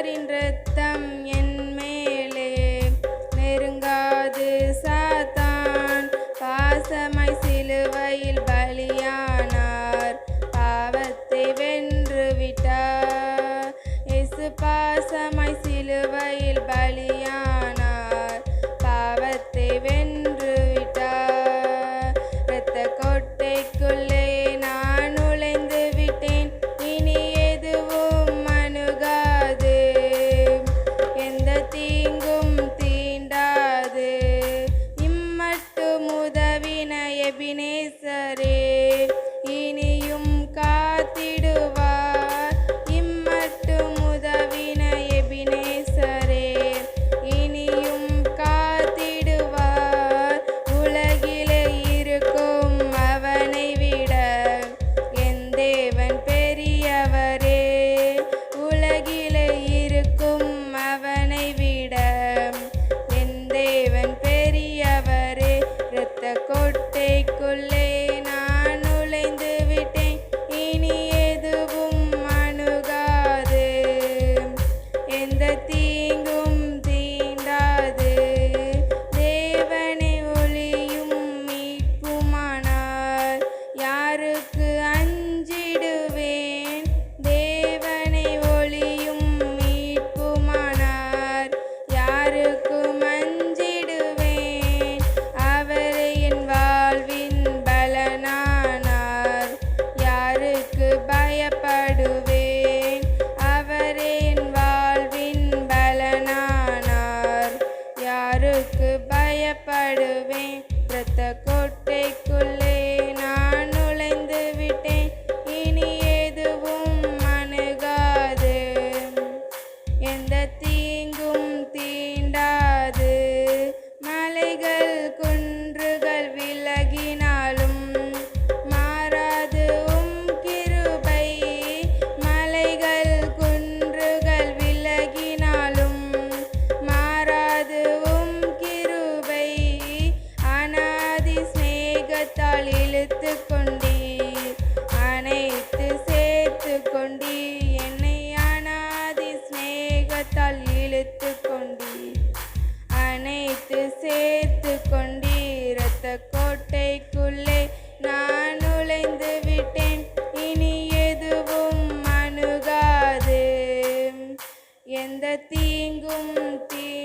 நேசரின் ரத்தம் என் மேலே. நெருங்காது சாத்தான். பாசமை சிலுவையில் பலியானார். பாவத்தை வென்று விட்டார் இயேசு பாசமை சிலுவையில் பலி வினய எபினேசரே இனியும் காத்திடுவார். இம்மட்டு முதவின எபினேசரே இனியும் காத்திடுவார். உலகிலே இருக்கும் அவனை விட என் தேவன் பெரியவர். எந்த தீங்கும் பயப்படுவேன் பிரத்த கோட்டைக்குள்ளே நான் நுழைந்து விட்டேன். இனி எதுவும் அணுகாது. எந்த தீங்கும் தீண்டாது. மலைகள் குன்றுகள் சிநேகத்தால் இழுத்து கொண்டீர். அனைத்து சேர்த்து கொண்டீர். இரத்த கோட்டைக்குள்ளே நான் நுழைந்து விட்டேன். இனி எதுவும் அணுகாது. எந்த தீங்கும் தீ